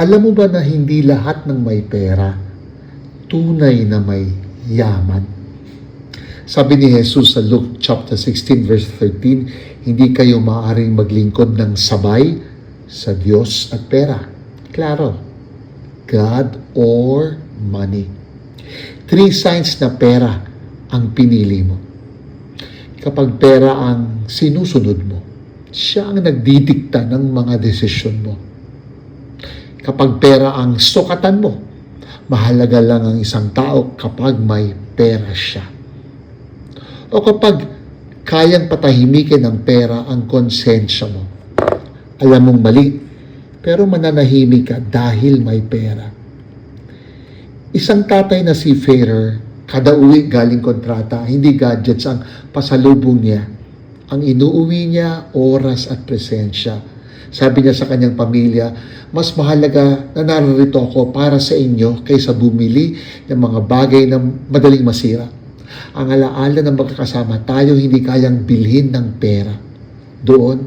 Alam mo ba na hindi lahat ng may pera tunay na may yaman? Sabi ni Jesus sa Luke chapter 16 verse 13, hindi kayo maaring maglingkod ng sabay sa Diyos at pera. Klaro, God or money. Three signs na pera ang pinili mo. Kapag pera ang sinusunod mo, siya ang nagdidikta ng mga desisyon mo. Kapag pera ang sukatan mo, mahalaga lang ang isang tao kapag may pera siya. O kapag kayang patahimikin ng pera ang konsensya mo. Alam mong mali, pero mananahimik ka dahil may pera. Isang tatay na si Ferrer, kada uwi galing kontrata, hindi gadgets ang pasalubong niya. Ang inuuwi niya, oras at presensya. Sabi niya sa kanyang pamilya, mas mahalaga na narito ako para sa inyo kaysa bumili ng mga bagay na madaling masira. Ang alaala ng magkakasama tayo hindi kayang bilhin ng pera. Doon,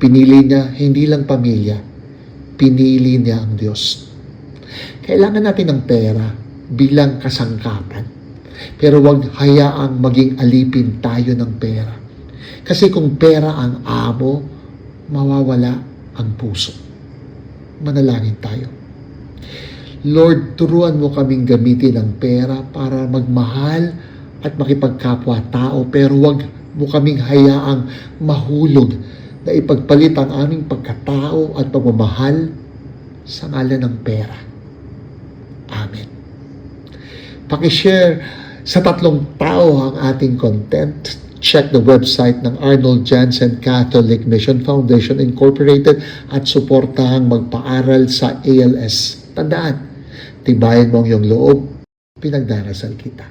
pinili niya hindi lang pamilya, pinili niya ang Diyos. Kailangan natin ng pera bilang kasangkapan. Pero huwag hayaang maging alipin tayo ng pera. Kasi kung pera ang amo, mawawala ang puso. Manalangin tayo. Lord, turuan mo kaming gamitin ang pera para magmahal at makipagkapwa tao pero huwag mo kaming hayaang mahulog na ipagpalit ang aming pagkatao at pagmamahal sa ngalan ng pera. Amen. Pakishare sa tatlong tao ang ating content. Check the website ng Arnold Jansen Catholic Mission Foundation Incorporated at suportahang magpaaral sa ALS. Tandaan, tibayan mo ang iyong loob, pinagdarasal kita.